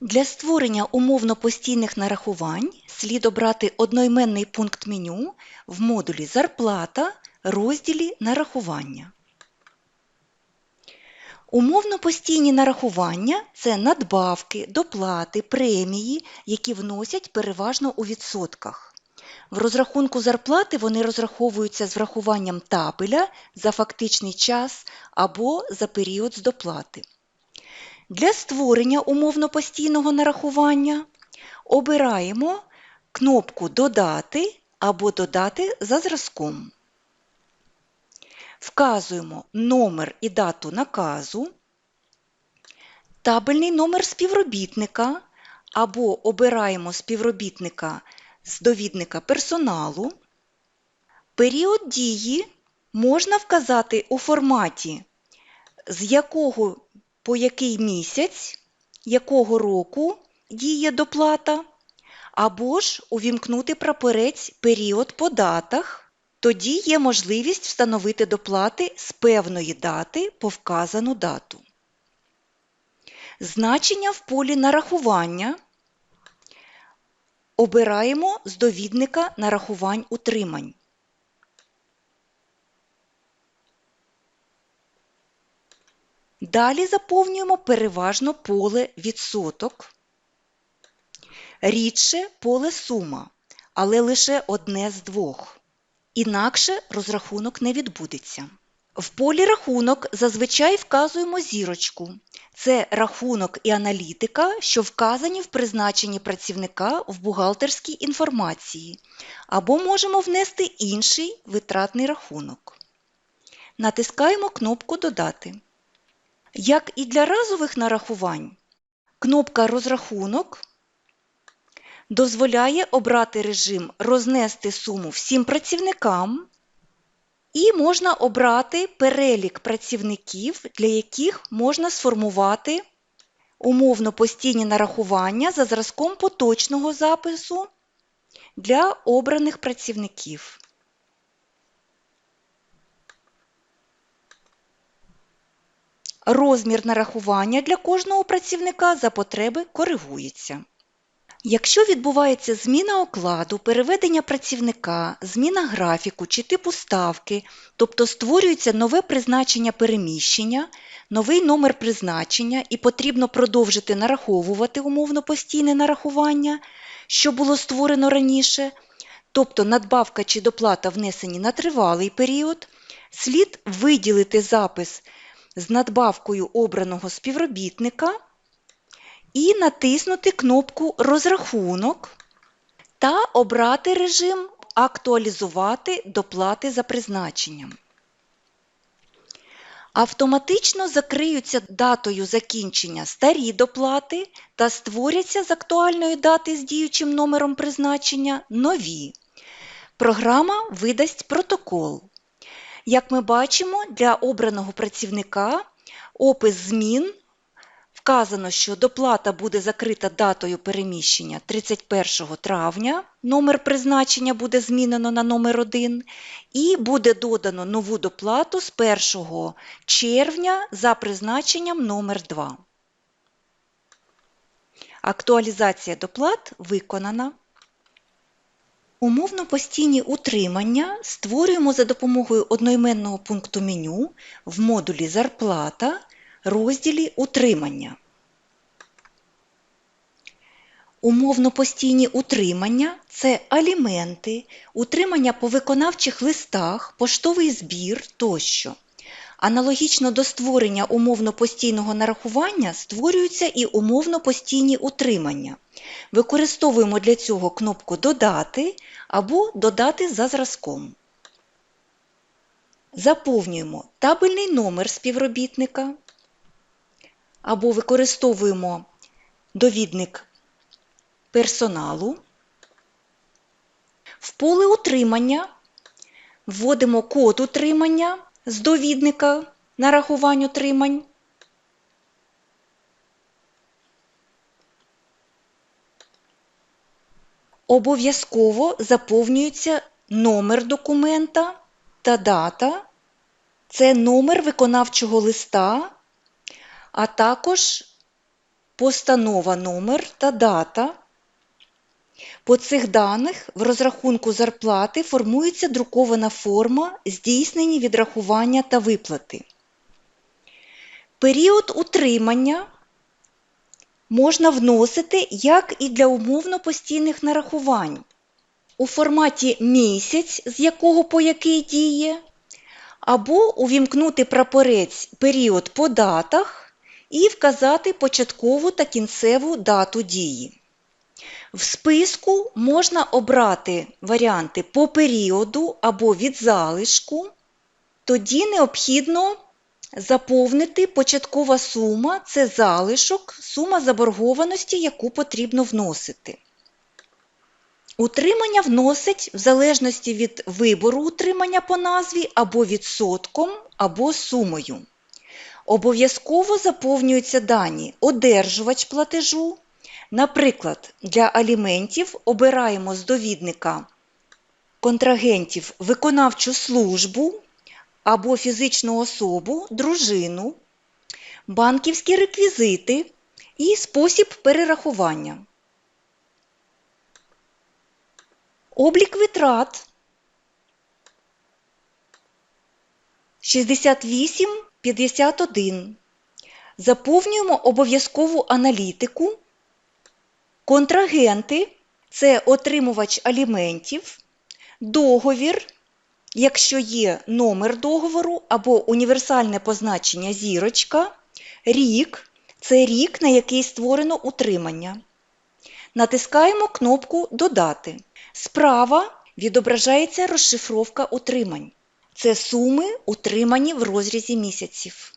Для створення умовно постійних нарахувань слід обрати одноіменний пункт меню в модулі Зарплата, розділі Нарахування. Умовно постійні нарахування це надбавки, доплати, премії, які вносять переважно у відсотках. В розрахунку зарплати вони розраховуються з врахуванням табеля за фактичний час або за період з доплати. Для створення умовно постійного нарахування обираємо кнопку Додати або Додати за зразком. Вказуємо номер і дату наказу, табельний номер співробітника або обираємо співробітника з довідника персоналу. Період дії можна вказати у форматі, з якого по який місяць, якого року діє доплата, або ж увімкнути прапорець період по датах. Тоді є можливість встановити доплати з певної дати по вказану дату. Значення в полі нарахування обираємо з довідника нарахувань утримань. Далі заповнюємо переважно поле відсоток, рідше поле сума, але лише одне з двох. Інакше розрахунок не відбудеться. В полі рахунок зазвичай вказуємо зірочку. Це рахунок і аналітика, що вказані в призначенні працівника в бухгалтерській інформації, або можемо внести інший витратний рахунок. Натискаємо кнопку Додати. Як і для разових нарахувань, кнопка Розрахунок дозволяє обрати режим Рознести суму всім працівникам і можна обрати перелік працівників, для яких можна сформувати умовно постійні нарахування за зразком поточного запису для обраних працівників. Розмір нарахування для кожного працівника за потреби коригується. Якщо відбувається зміна окладу, переведення працівника, зміна графіку чи типу ставки, тобто створюється нове призначення переміщення, новий номер призначення і потрібно продовжити нараховувати умовно постійне нарахування, що було створено раніше, тобто надбавка чи доплата внесені на тривалий період, слід виділити запис з надбавкою обраного співробітника і натиснути кнопку Розрахунок та обрати режим Актуалізувати доплати за призначенням. Автоматично закриються датою закінчення старі доплати та створяться з актуальної дати з діючим номером призначення нові. Програма видасть протокол. Як ми бачимо, для обраного працівника опис змін вказано, що доплата буде закрита датою переміщення 31 травня, номер призначення буде змінено на номер 1, і буде додано нову доплату з 1 червня за призначенням номер 2. Актуалізація доплат виконана. Умовно постійні утримання створюємо за допомогою одноіменного пункту меню в модулі Зарплата розділі Утримання. Умовно постійні утримання це аліменти, утримання по виконавчих листах, поштовий збір тощо. Аналогічно до створення умовно постійного нарахування створюються і умовно постійні утримання. Використовуємо для цього кнопку Додати або Додати за зразком. Заповнюємо табельний номер співробітника або використовуємо довідник персоналу. В поле утримання вводимо код утримання з довідника нарахувань утримань. Обов'язково заповнюється номер документа та дата. Це номер виконавчого листа, а також постанова номер та дата. По цих даних в розрахунку зарплати формується друкована форма здійснені відрахування та виплати. Період утримання можна вносити як і для умовно постійних нарахувань у форматі місяць, з якого по який діє, або увімкнути прапорець період по датах і вказати початкову та кінцеву дату дії. В списку можна обрати варіанти по періоду або від залишку. Тоді необхідно заповнити початкова сума це залишок, сума заборгованості, яку потрібно вносити. Утримання вносить в залежності від вибору утримання по назві або відсотком, або сумою. Обов'язково заповнюються дані одержувач платежу. Наприклад, для аліментів обираємо з довідника контрагентів виконавчу службу або фізичну особу, дружину, банківські реквізити і спосіб перерахування. Облік витрат 6851. Заповнюємо обов'язкову аналітику. Контрагенти це отримувач аліментів, договір, якщо є номер договору або універсальне позначення зірочка, рік це рік, на який створено утримання. Натискаємо кнопку Додати. Справа відображається розшифровка утримань. Це суми, утримані в розрізі місяців.